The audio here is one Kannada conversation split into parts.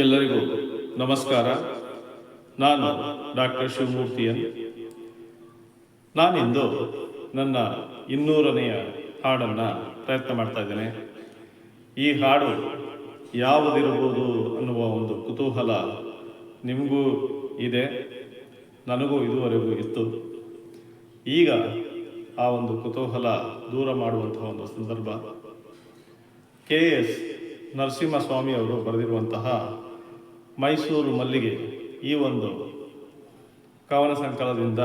ಎಲ್ಲರಿಗೂ ನಮಸ್ಕಾರ. ನಾನು ಡಾಕ್ಟರ್ ಶಿವಮೂರ್ತಿ ಎನ್ ನಾನಿಂದು ನನ್ನ ಇನ್ನೂರನೆಯ ಹಾಡನ್ನು ಪ್ರಯತ್ನ ಮಾಡ್ತಾ ಇದ್ದೇನೆ. ಈ ಹಾಡು ಯಾವುದಿರಬಹುದು ಅನ್ನುವ ಒಂದು ಕುತೂಹಲ ನಿಮಗೂ ಇದೆ, ನನಗೂ ಇದುವರೆಗೂ ಇತ್ತು. ಈಗ ಆ ಒಂದು ಕುತೂಹಲ ದೂರ ಮಾಡುವಂತಹ ಒಂದು ಸಂದರ್ಭ. ಕೆ ಎಸ್ ನರಸಿಂಹಸ್ವಾಮಿ ಅವರು ಬರೆದಿರುವಂತಹ ಮೈಸೂರು ಮಲ್ಲಿಗೆ ಈ ಒಂದು ಕವನ ಸಂಕಲನದಿಂದ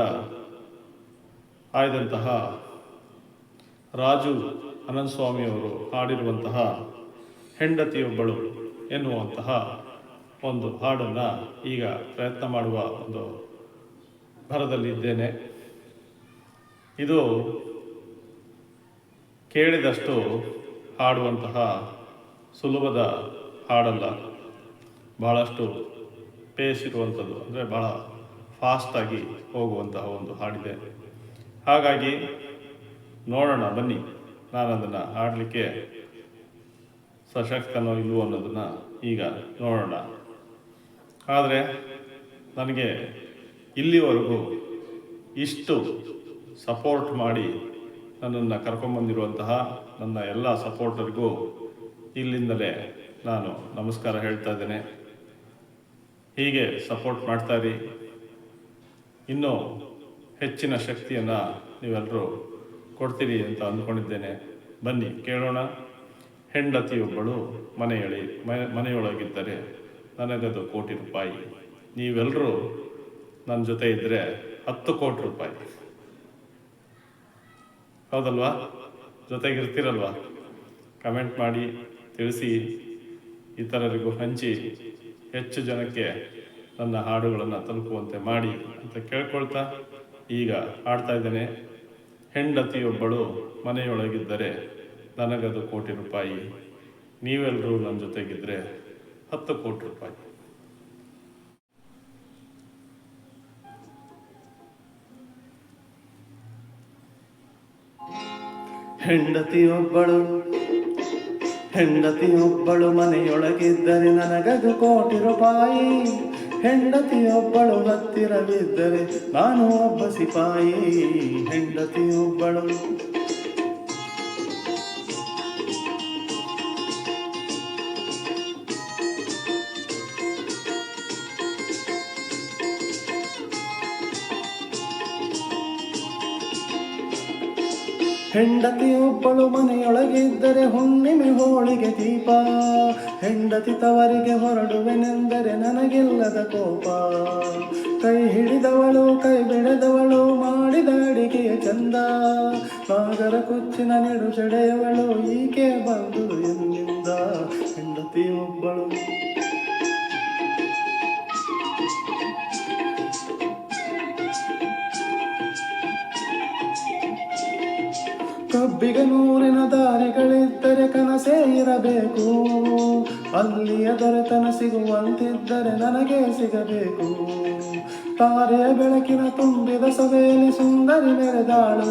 ಆಯ್ದಂತಹ ರಾಜು ಅನಂತಸ್ವಾಮಿ ಅವರು ಹಾಡಿರುವಂತಹ ಹೆಂಡತಿಯೊಬ್ಬಳು ಎನ್ನುವಂತಹ ಒಂದು ಹಾಡನ್ನು ಈಗ ಪ್ರಯತ್ನ ಮಾಡುವ ಒಂದು ಭರದಲ್ಲಿದ್ದೇನೆ. ಇದು ಕೇಳಿದಷ್ಟು ಹಾಡುವಂತಹ ಸುಲಭದ ಹಾಡಲ್ಲ. ಬಹಳಷ್ಟು ಪೇಸ್ ಇರುವಂಥದ್ದು ಅಂದರೆ ಭಾಳ ಫಾಸ್ಟಾಗಿ ಹೋಗುವಂತಹ ಒಂದು ಹಾಡಿದೆ. ಹಾಗಾಗಿ ನೋಡೋಣ, ಬನ್ನಿ. ನಾನು ಅದನ್ನು ಹಾಡಲಿಕ್ಕೆ ಸಶಕ್ತನೋ ಇಲ್ವೋ ಅನ್ನೋದನ್ನು ಈಗ ನೋಡೋಣ. ಆದರೆ ನನಗೆ ಇಲ್ಲಿವರೆಗೂ ಇಷ್ಟು ಸಪೋರ್ಟ್ ಮಾಡಿ ನನ್ನನ್ನು ಕರ್ಕೊಂಬಂದಿರುವಂತಹ ನನ್ನ ಎಲ್ಲ ಸಪೋರ್ಟರ್ಗೂ ಇಲ್ಲಿಂದಲೇ ನಾನು ನಮಸ್ಕಾರ ಹೇಳ್ತಾ ಇದ್ದೇನೆ. ಹೀಗೆ ಸಪೋರ್ಟ್ ಮಾಡ್ತಾಯಿರಿ ಇನ್ನೂ ಹೆಚ್ಚಿನ ಶಕ್ತಿಯನ್ನು ನೀವೆಲ್ಲರೂ ಕೊಡ್ತೀರಿ ಅಂತ ಅಂದ್ಕೊಂಡಿದ್ದೇನೆ. ಬನ್ನಿ, ಕೇಳೋಣ. ಹೆಂಡತಿಯೊಬ್ಬಳು ಮನೆಯಳಿ, ಮನೆ, ಮನೆಯೊಳಗಿದ್ದರೆ ನನಗದು ಕೋಟಿ ರೂಪಾಯಿ. ನೀವೆಲ್ಲರೂ ನನ್ನ ಜೊತೆ ಇದ್ದರೆ ಹತ್ತು ಕೋಟಿ ರೂಪಾಯಿ. ಹೌದಲ್ವಾ? ಜೊತೆಗಿರ್ತೀರಲ್ವಾ? ಕಮೆಂಟ್ ಮಾಡಿ. ತಿಳಿಸಿ ಇತರರಿಗೂ ಹಂಚಿ ಹೆಚ್ಚು ಜನಕ್ಕೆ ನನ್ನ ಹಾಡುಗಳನ್ನು ತಲುಪುವಂತೆ ಮಾಡಿ ಅಂತ ಕೇಳ್ಕೊಳ್ತಾ ಈಗ ಹಾಡ್ತಾ ಇದ್ದೇನೆ. ಹೆಂಡತಿಯೊಬ್ಬಳು ಮನೆಯೊಳಗಿದ್ದರೆ ನನಗದು ಕೋಟಿ ರೂಪಾಯಿ. ನೀವೆಲ್ಲರೂ ನನ್ನ ಜೊತೆಗಿದ್ದರೆ ಹತ್ತು ಕೋಟಿ ರೂಪಾಯಿ. ಹೆಂಡತಿಯೊಬ್ಬಳು ಹೆಂಡತಿಯೊಬ್ಬಳು ಮನೆಯೊಳಗಿದ್ದರೆ ನನಗದು ಕೋಟಿ ರೂಪಾಯಿ. ಹೆಂಡತಿಯೊಬ್ಬಳು ಹತ್ತಿರವಿದ್ದರೆ ನಾನು ಒಬ್ಬ ಸಿಪಾಯಿ. ಹೆಂಡತಿಯೊಬ್ಬಳು ಹೆಂಡತಿಯೊಬ್ಬಳು ಮನೆಯೊಳಗಿದ್ದರೆ ಹುಣ್ಣಿಮೆ ಹೋಳಿಗೆ ದೀಪ. ಹೆಂಡತಿ ತವರಿಗೆ ಹೊರಡುವೆನೆಂದರೆ ನನಗಿಲ್ಲದ ಕೋಪ. ಕೈ ಹಿಡಿದವಳು, ಕೈ ಬಿಡದವಳು ಮಾಡಿದ ಅಡಿಗೆಯ ಚಂದ. ಸಾಗರ ಕುಚ್ಚಿನ ನಿಡು ಸೆಡೆಯವಳು ಈಕೆ ಬಂದು ಹೆಂಡತಿ ಹೆಂಡತಿಯೊಬ್ಬಳು ಕಬ್ಬಿಗೆ ನೂರಿನ ದಾರಿಗಳಿದ್ದರೆ ಕನಸೇ ಇರಬೇಕು. ಅಲ್ಲಿಯ ದೊರೆತನ ಸಿಗುವಂತಿದ್ದರೆ ನನಗೆ ಸಿಗಬೇಕು. ತಾರೆಯ ಬೆಳಕಿನ ತುಂಬಿದ ಸಭೆಯಲ್ಲಿ ಸುಂದರಿ ಮೆರೆದಾಳು.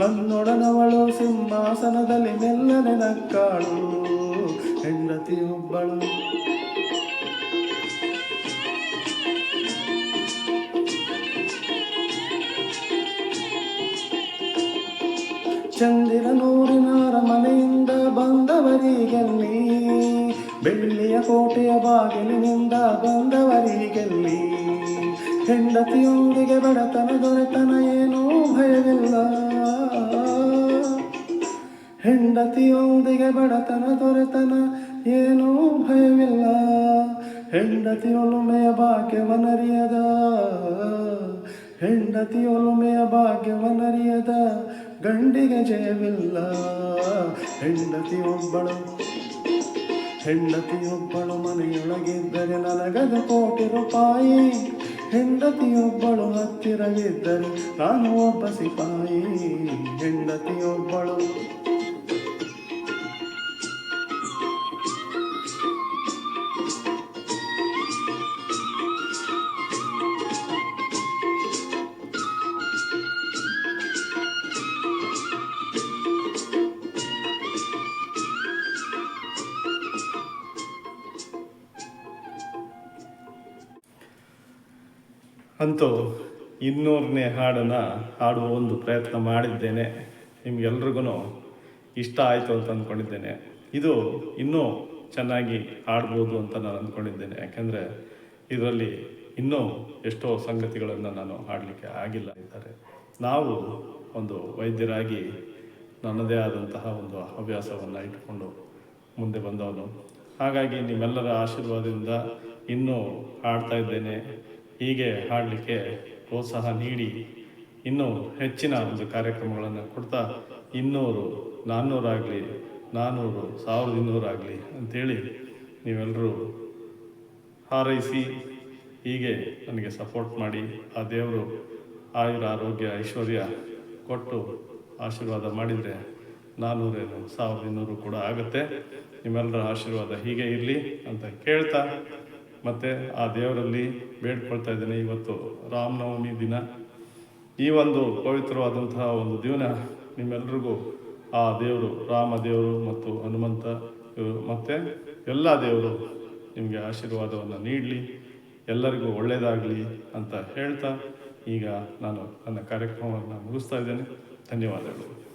ನನ್ನೊಡನವಳು ಸಿಂಹಾಸನದಲ್ಲಿ ಮೆಲ್ಲನೆ ನಕ್ಕಾಳು. ಹೆಂಡತಿಯೊಬ್ಬಳು ಚಂದಿರ ನೂರಿನ ಅರಮನೆಯಿಂದ ಬಂದವರಿಗೆಲ್ಲಿ, ಬೆಳ್ಳಿಯ ಕೋಟೆಯ ಬಾಗಿಲಿನಿಂದ ಬಂದವರಿಗೆಲ್ಲಿ, ಹೆಂಡತಿಯೊಂದಿಗೆ ಬಡತನ ದೊರೆತನ ಏನೂ ಭಯವಿಲ್ಲ. ಹೆಂಡತಿಯೊಂದಿಗೆ ಬಡತನ ದೊರೆತನ ಏನೂ ಭಯವಿಲ್ಲ. ಹೆಂಡತಿ ಒಲುಮೆಯ ಭಾಗ್ಯವನರಿಯದ ಹೆಂಡತಿ ಒಲುಮೆಯ ಭಾಗ್ಯವನರಿಯದ ಗಂಡಿಗೆ ಜಯವಿಲ್ಲ. ಹೆಂಡತಿ ಒಬ್ಬಳು ಹೆಂಡತಿಯೊಬ್ಬಳು ಮನೆಯೊಳಗಿದ್ದರೆ ನನಗದು ಕೋಟಿ ರೂಪಾಯಿ. ಹೆಂಡತಿಯೊಬ್ಬಳು ಹತ್ತಿರವಿದ್ದರೆ ನಾನು ಒಬ್ಬ ಸಿಪಾಯಿ. ಹೆಂಡತಿಯೊಬ್ಬಳು ಅಂತೂ ಇನ್ನೂರನೇ ಹಾಡನ್ನು ಹಾಡುವ ಒಂದು ಪ್ರಯತ್ನ ಮಾಡಿದ್ದೇನೆ. ನಿಮಗೆಲ್ರಿಗೂ ಇಷ್ಟ ಆಯಿತು ಅಂತ ಅಂದ್ಕೊಂಡಿದ್ದೇನೆ ಇದು ಇನ್ನೂ ಚೆನ್ನಾಗಿ ಹಾಡ್ಬೋದು ಅಂತ ನಾನು ಅಂದ್ಕೊಂಡಿದ್ದೇನೆ ಯಾಕೆಂದರೆ ಇದರಲ್ಲಿ ಇನ್ನೂ ಎಷ್ಟೋ ಸಂಗತಿಗಳನ್ನು ನಾನು ಹಾಡಲಿಕ್ಕೆ ಆಗಿಲ್ಲ ಇದ್ದಾರೆ ನಾವು ಒಂದು ವೈದ್ಯರಾಗಿ ನನ್ನದೇ ಆದಂತಹ ಒಂದು ಹವ್ಯಾಸವನ್ನು ಇಟ್ಟುಕೊಂಡು ಮುಂದೆ ಬಂದವನು. ಹಾಗಾಗಿ ನಿಮ್ಮೆಲ್ಲರ ಆಶೀರ್ವಾದದಿಂದ ಇನ್ನೂ ಹಾಡ್ತಾ ಇದ್ದೇನೆ. ಹೀಗೆ ಹಾಡಲಿಕ್ಕೆ ಪ್ರೋತ್ಸಾಹ ನೀಡಿ ಇನ್ನೂ ಹೆಚ್ಚಿನ ಒಂದು ಕಾರ್ಯಕ್ರಮಗಳನ್ನು ಕೊಡ್ತಾ ಇನ್ನೂರು ನಾನ್ನೂರಾಗಲಿ ನಾನ್ನೂರು ಸಾವಿರದ ಇನ್ನೂರಾಗಲಿ ಅಂಥೇಳಿ ನೀವೆಲ್ಲರೂ ಹಾರೈಸಿ ಹೀಗೆ ನನಗೆ ಸಪೋರ್ಟ್ ಮಾಡಿ ಆ ದೇವರು ಆಯುರ ಆರೋಗ್ಯ ಐಶ್ವರ್ಯ ಕೊಟ್ಟು ಆಶೀರ್ವಾದ ಮಾಡಿದರೆ ನಾನ್ನೂರೇನು ಸಾವಿರದ ಇನ್ನೂರು ಕೂಡ ಆಗುತ್ತೆ. ನಿಮ್ಮೆಲ್ಲರ ಆಶೀರ್ವಾದ ಹೀಗೆ ಇರಲಿ ಅಂತ ಕೇಳ್ತಾ ಮತ್ತು ಆ ದೇವರಲ್ಲಿ ಬೇಡ್ಕೊಳ್ತಾ ಇದ್ದೇನೆ ಇವತ್ತು ರಾಮನವಮಿ ದಿನ. ಈ ಒಂದು ಪವಿತ್ರವಾದಂತಹ ಒಂದು ದಿನ ನಿಮ್ಮೆಲ್ರಿಗೂ ಆ ದೇವರು, ರಾಮ ದೇವರು ಮತ್ತು ಹನುಮಂತ ಇವರು ಮತ್ತು ಎಲ್ಲ ದೇವರು ನಿಮಗೆ ಆಶೀರ್ವಾದವನ್ನು ನೀಡಲಿ. ಎಲ್ಲರಿಗೂ ಒಳ್ಳೆಯದಾಗಲಿ ಅಂತ ಹೇಳ್ತಾ ಈಗ ನಾನು ನನ್ನ ಕಾರ್ಯಕ್ರಮವನ್ನು ಮುಗಿಸ್ತಾ ಇದ್ದೇನೆ. ಧನ್ಯವಾದಗಳು.